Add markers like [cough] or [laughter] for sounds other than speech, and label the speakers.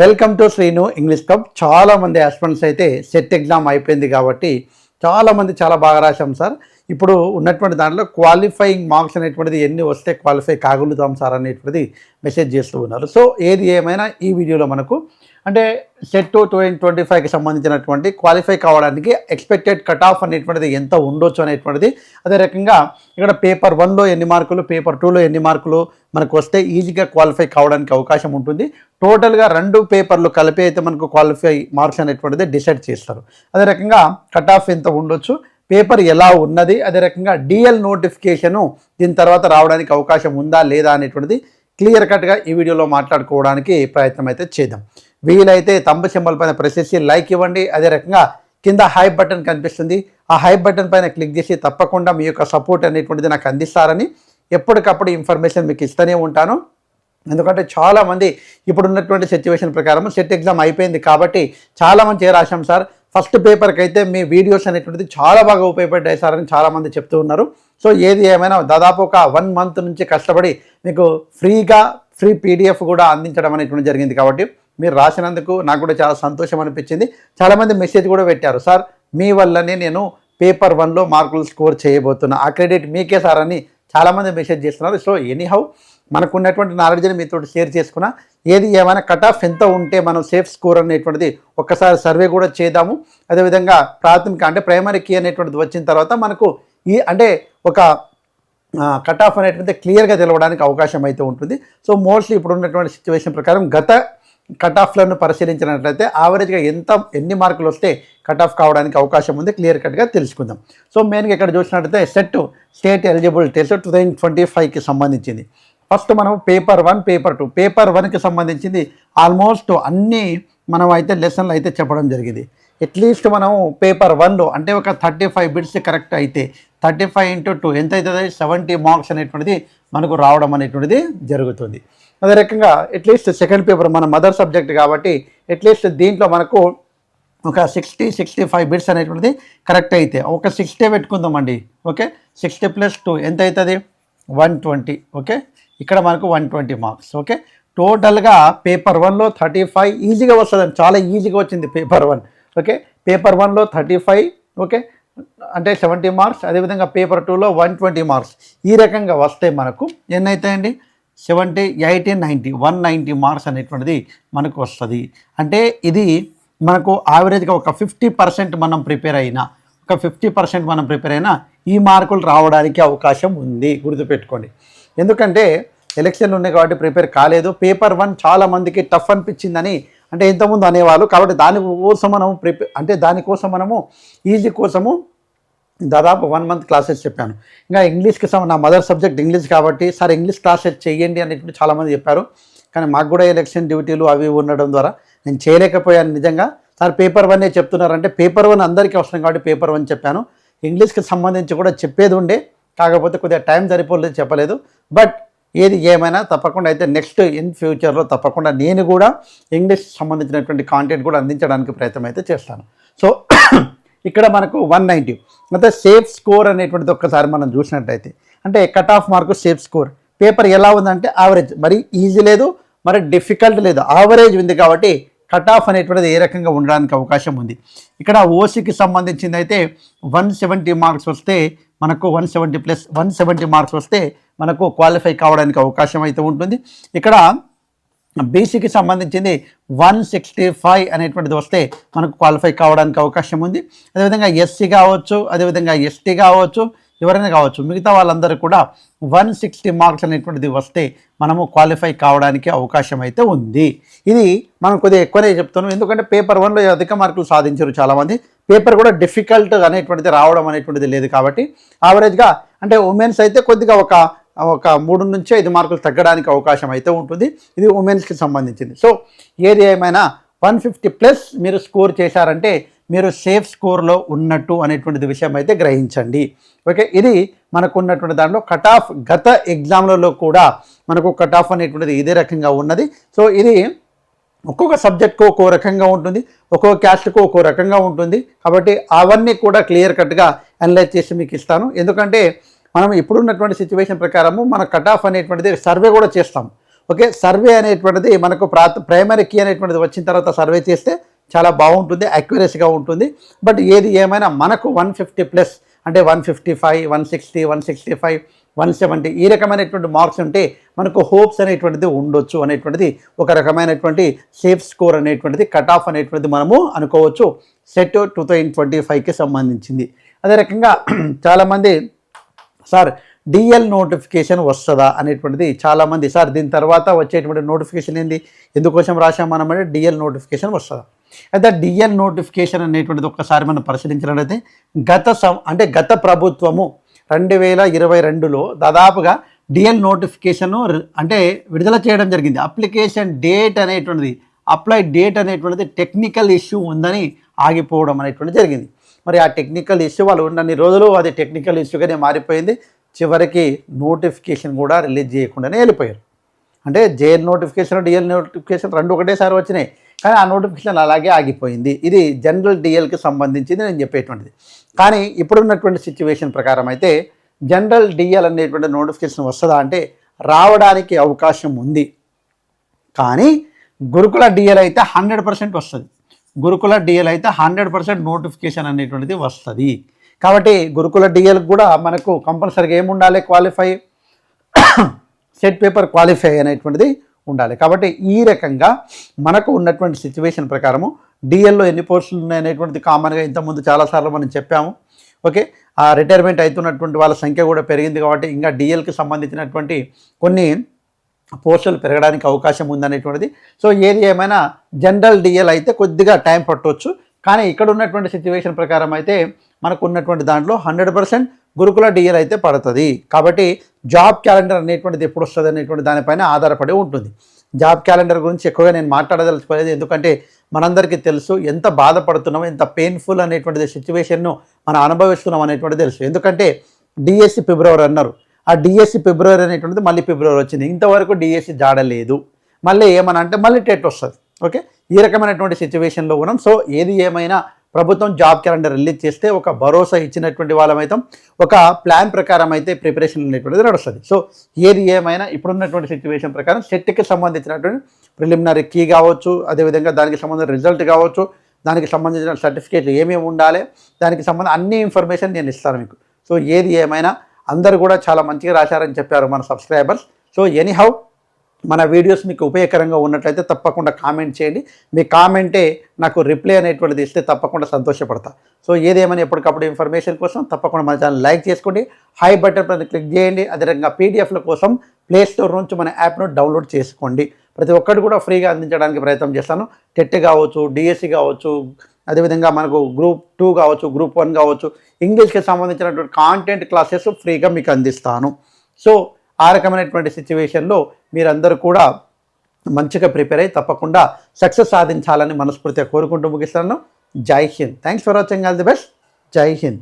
Speaker 1: Welcome to Srinu English club చాలా మంది aspirants అయితే సెట్ ఎగ్జామ్ అయిపోయింది కాబట్టి చాలామంది చాలా బాగా రాశాం సార్. ఇప్పుడు ఉన్నటువంటి దాంట్లో క్వాలిఫైయింగ్ మార్క్స్ అనేటువంటిది ఎన్ని వస్తే క్వాలిఫై కాగలుగుతాం సార్ అనేటువంటిది మెసేజ్ చేస్తూ ఉన్నారు. సో ఏది ఏమైనా ఈ వీడియోలో మనకు అంటే సెట్ టూ ట్వంటీ ట్వంటీ ఫైవ్కి సంబంధించినటువంటి క్వాలిఫై కావడానికి ఎక్స్పెక్టెడ్ కట్ ఆఫ్ అనేటువంటిది ఎంత ఉండొచ్చు అనేటువంటిది అదే రకంగా ఇక్కడ పేపర్ వన్లో ఎన్ని మార్కులు పేపర్ టూలో ఎన్ని మార్కులు మనకు వస్తే ఈజీగా క్వాలిఫై కావడానికి అవకాశం ఉంటుంది. టోటల్గా రెండు పేపర్లు కలిపి అయితే మనకు క్వాలిఫై మార్క్స్ అనేటువంటిది డిసైడ్ చేస్తారు. అదే రకంగా కట్ ఆఫ్ ఎంత ఉండొచ్చు పేపర్ ఎలా ఉన్నది అదే రకంగా డిఎల్ నోటిఫికేషను దీని తర్వాత రావడానికి అవకాశం ఉందా లేదా అనేటువంటిది క్లియర్ కట్గా ఈ వీడియోలో మాట్లాడుకోవడానికి ప్రయత్నం అయితే చేద్దాం. వీలైతే తంబ సింబల్ పైన ప్రెస్ చేసి లైక్ ఇవ్వండి. అదే రకంగా కింద హై బటన్ కనిపిస్తుంది. ఆ హై బటన్ పైన క్లిక్ చేసి తప్పకుండా మీ యొక్క సపోర్ట్ అనేటువంటిది నాకు అందిస్తారని ఎప్పటికప్పుడు ఇన్ఫర్మేషన్ మీకు ఇస్తూనే ఉంటాను. ఎందుకంటే చాలామంది ఇప్పుడు ఉన్నటువంటి సిచ్యువేషన్ ప్రకారం సెట్ ఎగ్జామ్ అయిపోయింది కాబట్టి చాలా మంది రాశాం సార్. ఫస్ట్ పేపర్కి అయితే మీ వీడియోస్ అనేటువంటిది చాలా బాగా ఉపయోగపడ్డాయి సార్ అని చాలామంది చెప్తూ ఉన్నారు. సో ఏది ఏమైనా దాదాపు ఒక వన్ మంత్ నుంచి కష్టపడి మీకు ఫ్రీగా ఫ్రీ పీడిఎఫ్ కూడా అందించడం అనేటువంటి జరిగింది కాబట్టి మీరు రాసినందుకు నాకు కూడా చాలా సంతోషం అనిపించింది. చాలామంది మెసేజ్ కూడా పెట్టారు. సార్ మీ వల్లనే నేను పేపర్ వన్లో మార్కులు స్కోర్ చేయబోతున్నా. ఆ క్రెడిట్ మీకే సార్ అని చాలామంది మెసేజ్ చేస్తున్నారు. సో ఎనీహౌ మనకున్నటువంటి నాలెడ్జ్ని మీతో షేర్ చేసుకున్నా ఏది ఏమైనా కట్ ఆఫ్ ఎంత ఉంటే మనం సేఫ్ స్కోర్ అనేటువంటిది ఒక్కసారి సర్వే కూడా చేద్దాము. అదేవిధంగా ప్రాథమిక అంటే ప్రైమరీ కీ అనేటువంటిది వచ్చిన తర్వాత మనకు ఈ అంటే ఒక కట్ ఆఫ్ అనేటువంటిది క్లియర్గా తెలవడానికి అవకాశం అయితే ఉంటుంది. సో మోస్ట్లీ ఇప్పుడు ఉన్నటువంటి సిచ్యువేషన్ ప్రకారం గత కట్ ఆఫ్లను పరిశీలించినట్లయితే యావరేజ్గా ఎంత ఎన్ని మార్కులు వస్తే కట్ ఆఫ్ కావడానికి అవకాశం ఉంది క్లియర్ కట్గా తెలుసుకుందాం. సో మెయిన్గా ఇక్కడ చూసినట్లయితే set state eligible test two thousand twenty ఫైవ్కి సంబంధించింది. ఫస్ట్ మనం paper one paper two paper వన్కి సంబంధించింది. ఆల్మోస్ట్ అన్ని మనం అయితే లెసన్లు అయితే చెప్పడం జరిగింది. అట్లీస్ట్ మనం పేపర్ వన్లో అంటే ఒక థర్టీ ఫైవ్ బిట్స్ కరెక్ట్ అయితే థర్టీ ఫైవ్ ఇంటూ టూ ఎంత అవుతుంది? సెవెంటీ మార్క్స్ అనేటువంటిది మనకు రావడం అనేటువంటిది జరుగుతుంది. అదే రకంగా అట్లీస్ట్ సెకండ్ పేపర్ మన మదర్ సబ్జెక్ట్ కాబట్టి అట్లీస్ట్ దీంట్లో మనకు ఒక సిక్స్టీ సిక్స్టీ ఫైవ్ బిట్స్ అనేటువంటిది కరెక్ట్ అయితే ఒక సిక్స్టీ పెట్టుకుందామండి. ఓకే? సిక్స్టీ ప్లస్ టూ ఎంత అవుతుంది? One twenty. ఓకే? ఇక్కడ మనకు వన్ ట్వంటీ మార్క్స్. ఓకే? టోటల్గా పేపర్ వన్లో థర్టీ ఫైవ్ ఈజీగా వస్తుంది చాలా ఈజీగా వచ్చింది పేపర్ వన్. ఓకే? పేపర్ వన్లో థర్టీ ఫైవ్ ఓకే? అంటే సెవెంటీ మార్క్స్ అదేవిధంగా పేపర్ టూలో వన్ ట్వంటీ మార్క్స్. ఈ రకంగా వస్తే మనకు. ఎన్నైతాయండి? Seventy eighty ninety. One ninety marks అనేటువంటిది మనకు వస్తుంది. అంటే ఇది మనకు యావరేజ్గా ఒక ఫిఫ్టీ పర్సెంట్ మనం ప్రిపేర్ అయినా ఒక ఫిఫ్టీ పర్సెంట్ మనం ప్రిపేర్ అయినా ఈ మార్కులు రావడానికి అవకాశం ఉంది. గుర్తుపెట్టుకోండి. ఎందుకంటే ఎలక్షన్లు ఉన్నాయి కాబట్టి ప్రిపేర్ కాలేదు. పేపర్ వన్ చాలా మందికి టఫ్ అనిపించిందని అంటే ఇంతకుముందు అనేవాళ్ళు కాబట్టి దానికోసం మనము ప్రిపేర్ అంటే దానికోసం మనము ఈజీ కోసము దాదాపు వన్ మంత్ క్లాసెస్ చెప్పాను. ఇంకా ఇంగ్లీష్కి నా మదర్ సబ్జెక్ట్ ఇంగ్లీష్ కాబట్టి సార్ ఇంగ్లీష్ క్లాసెస్ చేయండి అనేటువంటి చాలామంది చెప్పారు. కానీ మాకు కూడా ఎలక్షన్ డ్యూటీలు అవి ఉండడం ద్వారా నేను చేయలేకపోయాను నిజంగా. సార్ పేపర్ వన్నే చెప్తున్నారంటే పేపర్ వన్ అందరికీ అవసరం కాబట్టి పేపర్ వన్ చెప్పాను. ఇంగ్లీష్కి సంబంధించి కూడా చెప్పేది ఉండే. కాకపోతే కొద్దిగా టైం సరిపోలేదు చెప్పలేదు. బట్ ఏది ఏమైనా తప్పకుండా అయితే నెక్స్ట్ ఇన్ ఫ్యూచర్లో తప్పకుండా నేను కూడా ఇంగ్లీష్ సంబంధించినటువంటి కాంటెంట్ కూడా అందించడానికి ప్రయత్నం అయితే చేస్తాను. సో [coughs] ఇక్కడ మనకు వన్ నైంటీ అయితే సేఫ్ స్కోర్ అనేటువంటిది ఒక్కసారి మనం చూసినట్టయితే అంటే cut off mark safe score paper ఎలా ఉందంటే యావరేజ్ మరి ఈజీ లేదు మరి డిఫికల్ట్ లేదు. యావరేజ్ ఉంది కాబట్టి కట్ ఆఫ్ అనేటువంటిది ఏ రకంగా ఉండడానికి అవకాశం ఉంది. ఇక్కడ ఓసీకి సంబంధించింది అయితే వన్ సెవెంటీ మార్క్స్ వస్తే మనకు one seventy plus one seventy marks వస్తే మనకు క్వాలిఫై కావడానికి అవకాశం అయితే ఉంటుంది. ఇక్కడ బీసీకి సంబంధించింది వన్ సిక్స్టీ ఫైవ్ అనేటువంటిది వస్తే మనకు క్వాలిఫై కావడానికి అవకాశం ఉంది. అదేవిధంగా ఎస్సీ కావచ్చు అదేవిధంగా ఎస్టీ కావచ్చు ఎవరైనా కావచ్చు మిగతా వాళ్ళందరూ కూడా వన్ సిక్స్టీ మార్క్స్ అనేటువంటిది వస్తే మనము క్వాలిఫై కావడానికి అవకాశం అయితే ఉంది. ఇది మనం కొద్దిగా ఎక్కువనే చెప్తున్నాం. ఎందుకంటే పేపర్ వన్లో అధిక మార్కులు సాధించారు చాలామంది. పేపర్ కూడా డిఫికల్ట్ అనేటువంటిది రావడం అనేటువంటిది లేదు కాబట్టి యావరేజ్గా అంటే ఉమెన్స్ అయితే కొద్దిగా ఒక ఒక మూడు నుంచి ఐదు మార్కులు తగ్గడానికి అవకాశం అయితే ఉంటుంది. ఇది ఉమెన్స్కి సంబంధించింది. సో ఏది ఏమైనా వన్ ఫిఫ్టీ ప్లస్ మీరు స్కోర్ చేశారంటే మీరు సేఫ్ స్కోర్లో ఉన్నట్టు అనేటువంటిది విషయం అయితే గ్రహించండి. ఓకే ఇది మనకు ఉన్నటువంటి దాంట్లో కట్ ఆఫ్ గత ఎగ్జామ్లలో కూడా మనకు కట్ ఆఫ్ అనేటువంటిది ఇదే రకంగా ఉన్నది. సో ఇది ఒక్కొక్క సబ్జెక్ట్కు ఒక్కో రకంగా ఉంటుంది ఒక్కొక్క క్యాస్ట్కు ఒక్కో రకంగా ఉంటుంది. కాబట్టి అవన్నీ కూడా క్లియర్ కట్గా అనలైజ్ చేసి మీకు ఇస్తాను. ఎందుకంటే మనం ఇప్పుడున్నటువంటి సిచ్యువేషన్ ప్రకారము మన కట్ ఆఫ్ అనేటువంటిది సర్వే కూడా చేస్తాం. ఓకే? సర్వే అనేటువంటిది మనకు ప్రా ప్రైమరీ కీ అనేటువంటిది వచ్చిన తర్వాత సర్వే చేస్తే చాలా బాగుంటుంది అక్యురసీగా ఉంటుంది. బట్ ఏది ఏమైనా మనకు వన్ ఫిఫ్టీ ప్లస్ అంటే one fifty five one sixty one sixty five one seventy ఈ రకమైనటువంటి మార్క్స్ ఉంటే మనకు హోప్స్ అనేటువంటిది ఉండొచ్చు అనేటువంటిది ఒక రకమైనటువంటి సేఫ్ స్కోర్ అనేటువంటిది కట్ ఆఫ్ అనేటువంటిది మనము అనుకోవచ్చు. సెట్ టూ థౌజండ్ ట్వంటీ ఫైవ్కి సంబంధించింది. అదే రకంగా [clears throat] చాలామంది సార్ డిఎల్ నోటిఫికేషన్ వస్తుందా అనేటువంటిది చాలామంది సార్ దీని తర్వాత వచ్చేటువంటి నోటిఫికేషన్ ఏంది? ఎందుకోసం రాసాం మనమంటే డిఎల్ నోటిఫికేషన్ వస్తుందా? అయితే డిఎల్ నోటిఫికేషన్ అనేటువంటిది ఒక్కసారి మనం పరిశీలించినట్లయితే గత సం అంటే గత ప్రభుత్వము రెండు వేల ఇరవై రెండులో దాదాపుగా డిఎల్ నోటిఫికేషన్ అంటే విడుదల చేయడం జరిగింది. అప్లికేషన్ డేట్ అనేటువంటిది అప్లై డేట్ అనేటువంటిది టెక్నికల్ ఇష్యూ ఉందని ఆగిపోవడం అనేటువంటిది జరిగింది. మరి ఆ టెక్నికల్ ఇష్యూ వాళ్ళు ఉన్నన్ని రోజులు అది టెక్నికల్ ఇష్యూగానే మారిపోయింది. చివరికి నోటిఫికేషన్ కూడా రిలీజ్ చేయకుండానే వెళ్ళిపోయారు. అంటే జేఎల్ నోటిఫికేషన్ డిఎల్ నోటిఫికేషన్ రెండు ఒకటేసారి వచ్చినాయి. కానీ ఆ నోటిఫికేషన్ అలాగే ఆగిపోయింది. ఇది జనరల్ డిఎల్కి సంబంధించింది నేను చెప్పేటువంటిది. కానీ ఇప్పుడున్నటువంటి సిచ్యువేషన్ ప్రకారం అయితే జనరల్ డిఎల్ అనేటువంటి నోటిఫికేషన్ వస్తుందా అంటే రావడానికి అవకాశం ఉంది. కానీ గురుకుల డిఎల్ అయితే హండ్రెడ్ పర్సెంట్ వస్తుంది. గురుకుల డిఎల్ అయితే హండ్రెడ్ పర్సెంట్ నోటిఫికేషన్ అనేటువంటిది వస్తుంది. కాబట్టి గురుకుల డిఎల్ కూడా మనకు కంపల్సరీగా ఏముండాలి? క్వాలిఫై సెట్ పేపర్ క్వాలిఫై అనేటువంటిది ఉండాలి. కాబట్టి ఈ రకంగా మనకు ఉన్నటువంటి సిచ్యువేషన్ ప్రకారము డిఎల్లో ఎన్ని పోస్టులు ఉన్నాయనేటువంటిది కామన్గా ఇంతకుముందు చాలాసార్లు మనం చెప్పాము. ఓకే? ఆ రిటైర్మెంట్ అవుతున్నటువంటి వాళ్ళ సంఖ్య కూడా పెరిగింది కాబట్టి ఇంకా డిఎల్కి సంబంధించినటువంటి కొన్ని పోస్టులు పెరగడానికి అవకాశం ఉందనేటువంటిది. సో ఏది ఏమైనా జనరల్ డిఎల్ అయితే కొద్దిగా టైం పట్టవచ్చు కానీ ఇక్కడ ఉన్నటువంటి సిచ్యువేషన్ ప్రకారం అయితే మనకు ఉన్నటువంటి దాంట్లో హండ్రెడ్ పర్సెంట్ గురుకుల డిఎల్ అయితే పడుతుంది. కాబట్టి జాబ్ క్యాలెండర్ అనేటువంటిది ఎప్పుడు వస్తుంది అనేటువంటి దానిపైన ఆధారపడి ఉంటుంది. జాబ్ క్యాలెండర్ గురించి ఎక్కువగా నేను మాట్లాడదలుచుకోలేదు. ఎందుకంటే మనందరికీ తెలుసు ఎంత బాధపడుతున్నామో ఎంత పెయిన్ఫుల్ అనేటువంటిది సిచ్యువేషన్ను మనం అనుభవిస్తున్నాం అనేటువంటిది తెలుసు. ఎందుకంటే డిఎస్సి ఫిబ్రవరి అన్నారు. ఆ డిఎస్సి ఫిబ్రవరి అనేటువంటిది మళ్ళీ ఫిబ్రవరి వచ్చింది. ఇంతవరకు డిఎస్సి జాడలేదు మళ్ళీ ఏమని అంటే మళ్ళీ టెట్ వస్తుంది. ఓకే? ఈ రకమైనటువంటి సిచ్యువేషన్లో ఉన్నాం. సో ఏది ఏమైనా ప్రభుత్వం జాబ్ క్యాలెండర్ రిలీజ్ చేస్తే ఒక భరోసా ఇచ్చినటువంటి వాళ్ళమైతే. ఒక ప్లాన్ ప్రకారం అయితే ప్రిపరేషన్ అనేటువంటిది నడుస్తుంది. సో ఏది ఏమైనా ఇప్పుడున్నటువంటి సిచ్యువేషన్ ప్రకారం సెట్కి సంబంధించినటువంటి ప్రిలిమినరీ కీ కావచ్చు అదేవిధంగా దానికి సంబంధించిన రిజల్ట్ కావచ్చు దానికి సంబంధించిన సర్టిఫికేట్లు ఏమేమి ఉండాలి దానికి సంబంధం అన్ని ఇన్ఫర్మేషన్ నేను ఇస్తాను మీకు. సో ఏది ఏమైనా అందరు కూడా చాలా మంచిగా రాశారని చెప్పారు మన సబ్స్క్రైబర్స్. సో ఎనీహౌ మన వీడియోస్ మీకు ఉపయోగకరంగా ఉన్నట్లయితే తప్పకుండా కామెంట్ చేయండి. మీ కామెంటే నాకు రిప్లై అనేటువంటిది ఇస్తే తప్పకుండా సంతోషపడతా. సో ఏదేమైనా ఎప్పటికప్పుడు ఇన్ఫర్మేషన్ కోసం తప్పకుండా మన ఛానల్ లైక్ చేసుకోండి. హై బటన్ పైన క్లిక్ చేయండి. అదేవిధంగా పీడిఎఫ్ల కోసం ప్లే స్టోర్ నుంచి మన యాప్ను డౌన్లోడ్ చేసుకోండి. ప్రతి ఒక్కటి కూడా ఫ్రీగా అందించడానికి ప్రయత్నం చేస్తాను. టెట్ కావచ్చు డిఎస్సి కావచ్చు అదేవిధంగా మనకు గ్రూప్ టూ కావచ్చు గ్రూప్ వన్ కావచ్చు ఇంగ్లీష్కి సంబంధించినటువంటి కాంటెంట్ క్లాసెస్ ఫ్రీగా మీకు అందిస్తాను. సో ఆ రకమైనటువంటి సిచ్యువేషన్లో మీరందరూ కూడా మంచిగా ప్రిపేర్ అయ్యి తప్పకుండా సక్సెస్ సాధించాలని మనస్ఫూర్తిగా కోరుకుంటూ ముగిస్తాను Jai Hind. Thanks for watching all the best Jai Hind.